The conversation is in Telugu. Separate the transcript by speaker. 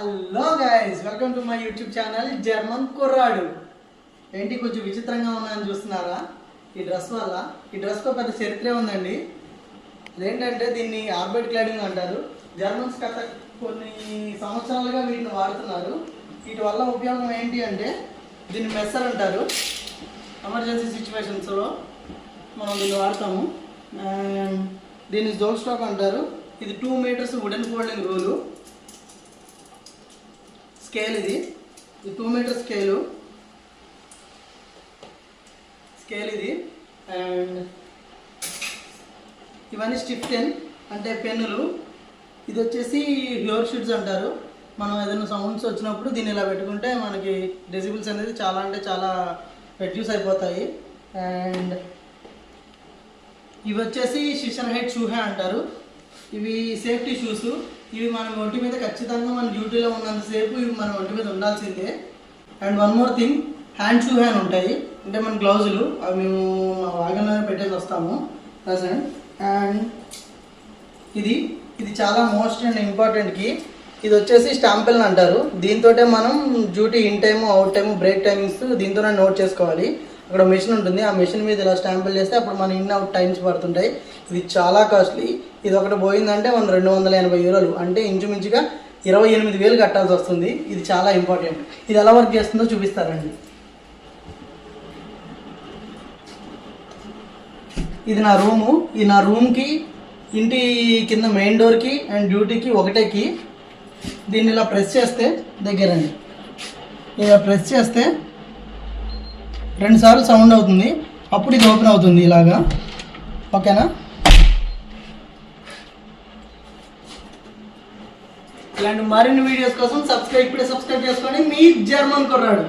Speaker 1: Hello guys welcome to my YouTube channel German కుర్రాడు ఏంటి కొంచెం విచిత్రంగా ఉన్నాయని చూస్తున్నారా? ఈ డ్రెస్ వల్ల? ఈ డ్రెస్తో పెద్ద చరిత్రే ఉందండి. అదేంటంటే దీన్ని ఆర్బైట్ క్లైడింగ్ అంటారు. జర్మన్స్ గత కొన్ని సంవత్సరాలుగా వీటిని వాడుతున్నారు. వీటి వల్ల ఉపయోగం ఏంటి అంటే దీన్ని మెస్సర్ అంటారు. ఎమర్జెన్సీ సిచ్యువేషన్స్లో మనం దీన్ని వాడతాము. దీన్ని జోక్ స్టాక్ అంటారు. ఇది two metres wooden folding rule scale ఇది. ఇది టూ మీటర్ స్కేలు. స్కేల్ ఇది. అండ్ ఇవన్నీ స్టిఫ్ పెన్ అంటే పెన్నులు. ఇది వచ్చేసి హ్యూర్ షీట్స్ అంటారు. మనం ఏదైనా సౌండ్స్ వచ్చినప్పుడు దీన్ని ఇలా పెట్టుకుంటే మనకి డెసిబుల్స్ అనేది చాలా అంటే చాలా రెడ్యూస్ అయిపోతాయి. అండ్ ఇవి వచ్చేసి షిషన్ హెడ్ షూహే అంటారు. ఇవి సేఫ్టీ షూస్. ఇవి మన ఒంటి మీద ఖచ్చితంగా మన డ్యూటీలో ఉన్నంతసేపు ఇవి మన ఒంటి మీద ఉండాల్సిందే. And one more thing hand shoe hand ఉంటాయి. అంటే మన గ్లౌజులు అవి మేము మా వాగన్లోనే పెట్టేసి వస్తాము. ప్రజెంట్. అండ్ ఇది ఇది చాలా మోస్ట్ అండ్ ఇంపార్టెంట్కి ఇది వచ్చేసి స్టాంపిల్ అంటారు. దీంతో మనం duty in time out time break timings దీంతోనే నోట్ చేసుకోవాలి. అక్కడ మెషిన్ ఉంటుంది. ఆ మెషిన్ మీద ఇలా స్టాంపుల్ చేస్తే అప్పుడు మన ఇన్ అవుట్ టైమ్స్ పడుతుంటాయి. ఇది చాలా కాస్ట్లీ. ఇది ఒకటి పోయిందంటే మనం రెండు వందల ఎనభై యూరోలు. అంటే ఇంచుమించుగా ఇరవై ఎనిమిది వేలు కట్టాల్సి వస్తుంది. ఇది చాలా ఇంపార్టెంట్. ఇది ఎలా వర్క్ చేస్తుందో చూపిస్తారండి. ఇది నా రూము. ఈ నా రూమ్కి ఇంటి కింద మెయిన్ డోర్కి అండ్ డ్యూటీకి ఒకటే కీ. దీన్ని ఇలా ప్రెస్ చేస్తే దగ్గరండి. ఇలా ప్రెస్ చేస్తే రెండు సార్లు సౌండ్ అవుతుంది. అప్పుడు ఇది ఓపెన్ అవుతుంది ఇలాగా. ఓకేనా? ఇలాంటి మరిన్ని వీడియోస్ కోసం సబ్స్క్రైబ్ ఇప్పుడే సబ్స్క్రైబ్ చేసుకోండి. మీ జర్మన్ కుర్రాడు.